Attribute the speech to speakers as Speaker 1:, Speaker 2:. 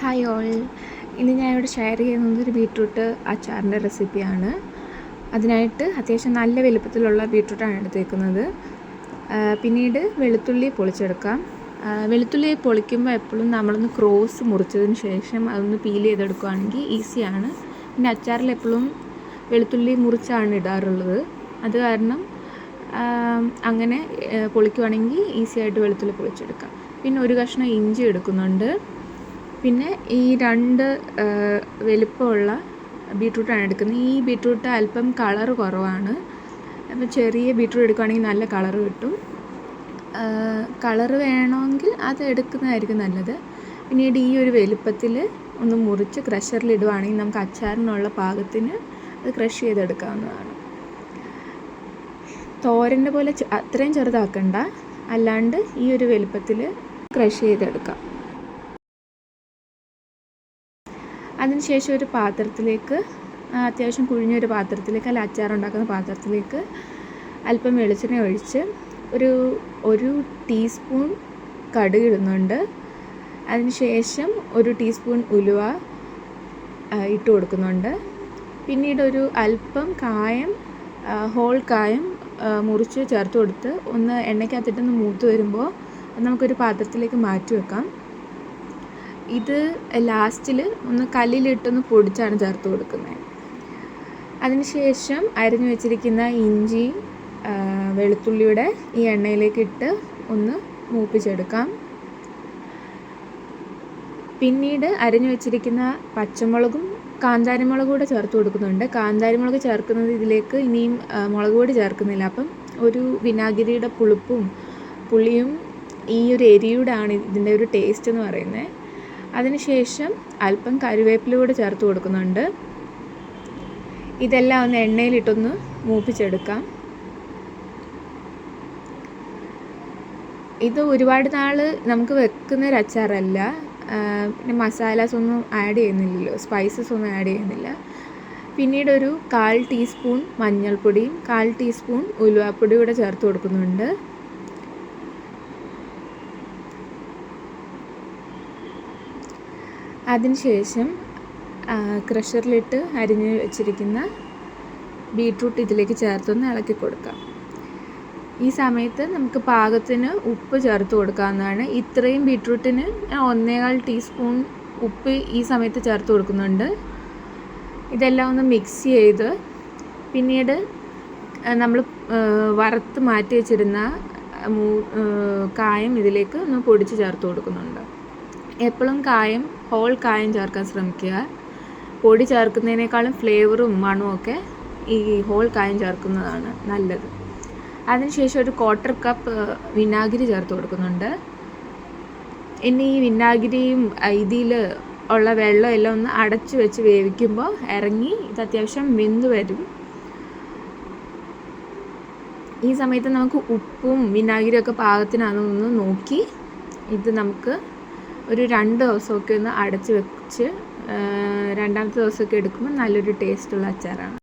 Speaker 1: Hi all ഇന്ന് ഞാൻ ഇവിടെ ഷെയർ ചെയ്യുന്നത് ഒരു ബീട്രൂട്ട് അച്ചാറിന്റെ റെസിപ്പിയാണ് അതിനായിട്ട് അത്യാവശ്യം നല്ല വലുപ്പത്തിലുള്ള ബീട്രൂട്ടാണ് എടുത്തേക്കുന്നത്. പിന്നീട് വെളുത്തുള്ളി പൊളിച്ചെടുക്കാം. വെളുത്തുള്ളി പൊളിക്കുമ്പോൾ എപ്പോഴും നമ്മളൊന്ന് ക്രോസ് മുറിച്ചതിന് ശേഷം അതൊന്ന് പീൽ ചെയ്തെടുക്കുകയാണെങ്കിൽ ഈസിയാണ് പിന്നെ അച്ചാറിൽ എപ്പോഴും വെളുത്തുള്ളി മുറിച്ചാണ് ഇടാറുള്ളത്. അത് കാരണം അങ്ങനെ പൊളിക്കുവാണെങ്കിൽ ഈസിയായിട്ട് വെളുത്തുള്ളി പൊളിച്ചെടുക്കാം. പിന്നെ ഒരു കഷ്ണം ഇഞ്ചി എടുക്കുന്നുണ്ട്. പിന്നെ ഈ രണ്ട് വലുപ്പമുള്ള ബീട്രൂട്ടാണ് എടുക്കുന്നത്. ഈ ബീട്രൂട്ട് അല്പം കളർ കുറവാണ്. അപ്പോൾ ചെറിയ ബീട്രൂട്ട് എടുക്കുകയാണെങ്കിൽ നല്ല കളർ കിട്ടും. കളർ വേണമെങ്കിൽ അത് എടുക്കുന്നതായിരിക്കും നല്ലത്. പിന്നീട് ഈ ഒരു വലുപ്പത്തിൽ ഒന്ന് മുറിച്ച് ക്രഷറിൽ ഇടുവാണെങ്കിൽ നമുക്ക് അച്ചാറിനുള്ള പാകത്തിന് അത് ക്രഷ് ചെയ്തെടുക്കാവുന്നതാണ്. തോരന്റെ പോലെ അത്രയും ചെറുതാക്കണ്ട. അല്ലാണ്ട് ഈ ഒരു വലുപ്പത്തിൽ ക്രഷ് ചെയ്തെടുക്കാം. അതിനുശേഷം ഒരു പാത്രത്തിലേക്ക് അത്യാവശ്യം കുഴിഞ്ഞൊരു പാത്രത്തിലേക്ക് അല്ല അച്ചാർ ഉണ്ടാക്കുന്ന പാത്രത്തിലേക്ക് അല്പം വെളിച്ചെണ്ണ ഒഴിച്ച് ഒരു ഒരു ടീസ്പൂൺ കടുക് ഇടുന്നുണ്ട്. അതിനുശേഷം ഒരു ടീസ്പൂൺ ഉലുവ ഇട്ട് കൊടുക്കുന്നുണ്ട്. പിന്നീട് ഒരു അല്പം കായം ഹോൾ കായം മുറിച്ച് ചേർത്ത് കൊടുത്ത് ഒന്ന് എണ്ണയ്ക്കകത്തിട്ടൊന്ന് മൂത്ത് വരുമ്പോൾ നമുക്കൊരു പാത്രത്തിലേക്ക് മാറ്റി വെക്കാം. ഇത് ലാസ്റ്റിൽ ഒന്ന് കല്ലിലിട്ടൊന്ന് പൊടിച്ചാണ് ചേർത്ത് കൊടുക്കുന്നത്. അതിനുശേഷം അരിഞ്ഞു വെച്ചിരിക്കുന്ന ഇഞ്ചി വെളുത്തുള്ളിയുടെ ഈ എണ്ണയിലേക്ക് ഇട്ട് ഒന്ന് മൂപ്പിച്ചെടുക്കാം. പിന്നീട് അരിഞ്ഞു വെച്ചിരിക്കുന്ന പച്ചമുളകും കാന്താരിമുളകും കൂടെ ചേർത്ത് കൊടുക്കുന്നുണ്ട്. കാന്താരിമുളക് ചേർക്കുന്നത് ഇതിലേക്ക് ഇനിയും മുളക് പൊടി ചേർക്കുന്നില്ല. അപ്പം ഒരു വിനാഗിരിയുടെ പുളിപ്പും പുളിയും ഈ ഒരു എരിയൂടാണ് ഇതിന്റെ ഒരു ടേസ്റ്റ് എന്ന് പറയുന്നത്. അതിനുശേഷം അല്പം കരുവേപ്പില കൂടെ ചേർത്ത് കൊടുക്കുന്നുണ്ട്. ഇതെല്ലാം ഒന്ന് എണ്ണയിലിട്ടൊന്ന് മൂപ്പിച്ചെടുക്കാം. ഇത് ഒരുപാട് നാൾ നമുക്ക് വെക്കുന്ന ഒരു അച്ചാറല്ല പിന്നെ മസാലാസ് ഒന്നും ആഡ് ചെയ്യുന്നില്ലല്ലോ സ്പൈസസ് ഒന്നും ആഡ് ചെയ്യുന്നില്ല. പിന്നീട് ഒരു കാൽ ടീസ്പൂൺ മഞ്ഞൾപ്പൊടിയും കാൽ ടീസ്പൂൺ ഉലുവാപ്പൊടിയും കൂടെ ചേർത്ത് കൊടുക്കുന്നുണ്ട്. അതിനുശേഷം ക്രഷറിലിട്ട് അരിഞ്ഞ് വെച്ചിരിക്കുന്ന ബീട്രൂട്ട് ഇതിലേക്ക് ചേർത്തൊന്ന് ഇളക്കി കൊടുക്കാം. ഈ സമയത്ത് നമുക്ക് പാകത്തിന് ഉപ്പ് ചേർത്ത് കൊടുക്കാവുന്നതാണ്. ഇത്രയും ബീട്രൂട്ടിന് ഒന്നേകാൽ ടീസ്പൂൺ ഉപ്പ് ഈ സമയത്ത് ചേർത്ത് കൊടുക്കുന്നുണ്ട്. ഇതെല്ലാം ഒന്ന് മിക്സ് ചെയ്ത് പിന്നീട് നമ്മൾ വറുത്ത് മാറ്റി വെച്ചിരുന്ന കായം ഇതിലേക്ക് ഒന്ന് പൊടിച്ച് ചേർത്ത് കൊടുക്കുന്നുണ്ട്. എപ്പോഴും കായം ഹോൾ കായം ചേർക്കാൻ ശ്രമിക്കുക. പൊടി ചേർക്കുന്നതിനേക്കാളും ഫ്ലേവറും മണമൊക്കെ ഈ ഹോൾ കായം ചേർക്കുന്നതാണ് നല്ലത്. അതിനുശേഷം ഒരു ക്വാർട്ടർ കപ്പ് വിനാഗിരി ചേർത്ത് കൊടുക്കുന്നുണ്ട്. ഇനി ഈ വിനാഗിരിയും ഇതിൽ ഉള്ള വെള്ളം എല്ലാം ഒന്ന് അടച്ചു വെച്ച് വേവിക്കുമ്പോൾ ഇറങ്ങി ഇത് അത്യാവശ്യം വെന്ത് വരും. ഈ സമയത്ത് നമുക്ക് ഉപ്പും വിനാഗിരിയൊക്കെ പാകത്തിനാണെന്ന് നോക്കി. ഇത് നമുക്ക് ഒരു രണ്ട് ദിവസമൊക്കെ ഒന്ന് അടച്ച് വെച്ച് രണ്ടാമത്തെ ദിവസമൊക്കെ എടുക്കുമ്പോൾ നല്ലൊരു ടേസ്റ്റുള്ള അച്ചാറാണ്.